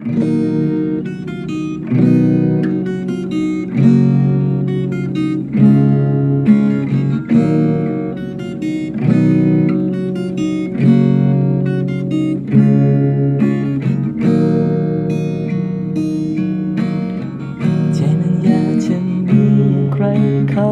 ใจมันอยากจะมีอย่างใครเขา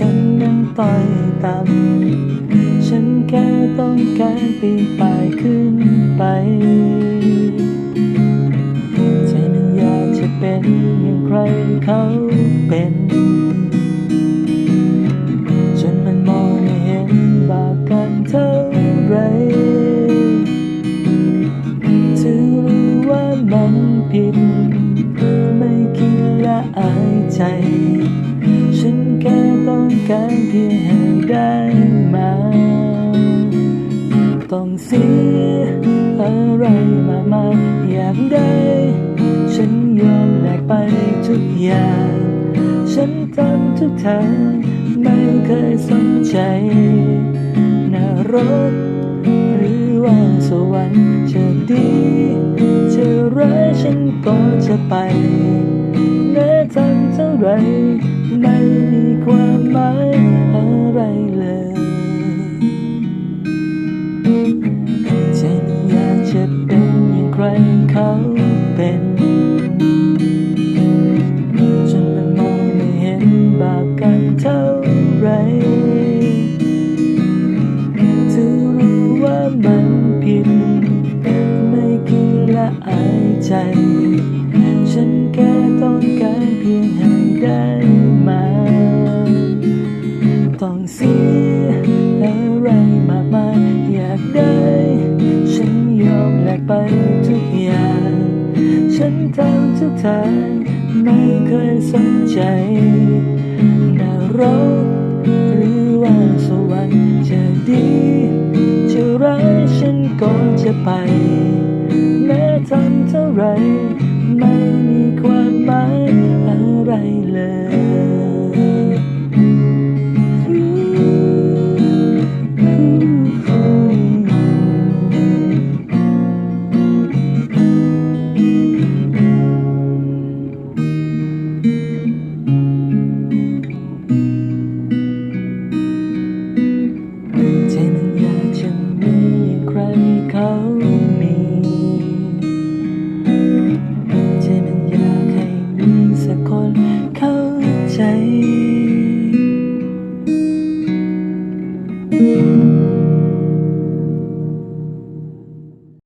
ฉันนั้นต่อยต่ำฉันแค่ต้องการปีนป่ายขึ้นไป ใจมันอยากจะเป็นอย่างใครเขาเป็น จนมันมองไม่เห็นบาปกันเท่าไรถึงรู้ว่ามันผิด ไม่คิดและอายใจ การเพียงให้ได้มา ต้องเสียอะไรมากมายอยากได้ ฉันยอมแลกไปทุกอย่าง ฉันทำทุกทางไม่เคยสนใจนรกหรือว่าสวรรค์จะดี จะร้ายฉันก็จะไป แม้ทำเท่าไรไม่มีความหมายอะไรเลยใจมันอยากจะเป็นอย่างใครเขาเป็นจนมันมองไม่เห็นบาปกันเท่าไรถึงรู้ว่ามันผิดไม่คิดและอายใจ ฉันแค่ต้องการเพียงให้ได้มา ต้องเสียอะไรมากมายอยากได้ ฉันยอมแลกไปทุกอย่าง ฉันทำทุกทางไม่เคยสนใจนรกหรือว่าสวรรค์จะดีจะร้ายฉันก็จะไปแม้ทำเท่าไร อะ ใจ